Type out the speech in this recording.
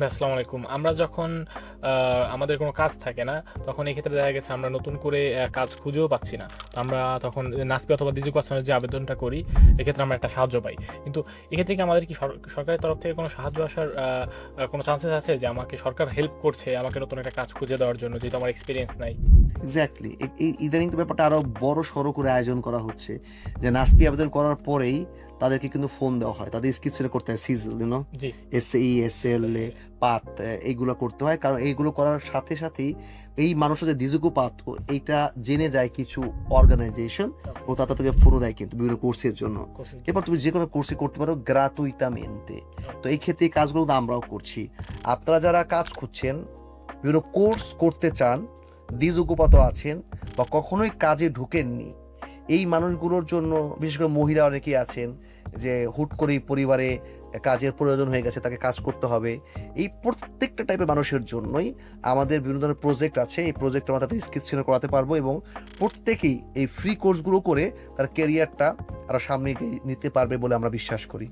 আসসালামু আলাইকুম। আমরা যখন আমাদের কোনো কাজ থাকে না, তখন এই ক্ষেত্রে দেখা গেছে আমরা নতুন করে কাজ খুঁজেও পাচ্ছি না। আমরা তখন নাসপি অথবা দিজুক আসনের যে আবেদনটা করি এক্ষেত্রে আমরা একটা সাহায্য পাই। কিন্তু এক্ষেত্রে কি আমাদের কি সরকারের তরফ থেকে কোনো সাহায্য আসার কোনো চান্সেস আছে যে আমাকে সরকার হেল্প করছে আমাকে নতুন একটা কাজ খুঁজে দেওয়ার জন্য যেহেতু আমার এক্সপিরিয়েন্স নাই? এক্স্যাক্টলি এই ইদানিং তো ব্যাপারটা আরও বড় সড়ো করে আয়োজন করা হচ্ছে যে নাসপি আবেদন করার পরেই তাদেরকে কিন্তু ফোন দেওয়া হয়। তাদের স্কিপ করতে হয় sizzle you know S E S L পাত এইগুলো করতে হয়। কারণ এইগুলো করার সাথে সাথেই এই মানুষের যে দিজুকু পাত এইটা জেনে যায় কিছু অর্গানাইজেশন ও তাদের থেকে ফোনও দেয় কিন্তু বিভিন্ন কোর্সের জন্য। এরপর তুমি যে কোনো কোর্সে করতে পারো গ্রাতুইতামেন্তে তো এই ক্ষেত্রে এই কাজগুলো আমরাও করছি। আপনারা যারা কাজ খুঁজছেন বিভিন্ন কোর্স করতে চান দ্বিযোগ্যপাত আছেন বা কখনোই কাজে ঢুকেননি এই মানুষগুলোর জন্য বিশেষ করে মহিলা অনেকেই আছেন যে হুট করেই পরিবারে কাজের প্রয়োজন হয়ে গেছে, তাকে কাজ করতে হবে। এই প্রত্যেকটা টাইপের মানুষের জন্যই আমাদের বিভিন্ন ধরনের প্রজেক্ট আছে। এই প্রজেক্ট আমরা তাদের স্কিল করাতে পারব এবং প্রত্যেকেই এই ফ্রি কোর্সগুলো করে তার কেরিয়ারটা আরও সামনে নিতে পারবে বলে আমরা বিশ্বাস করি।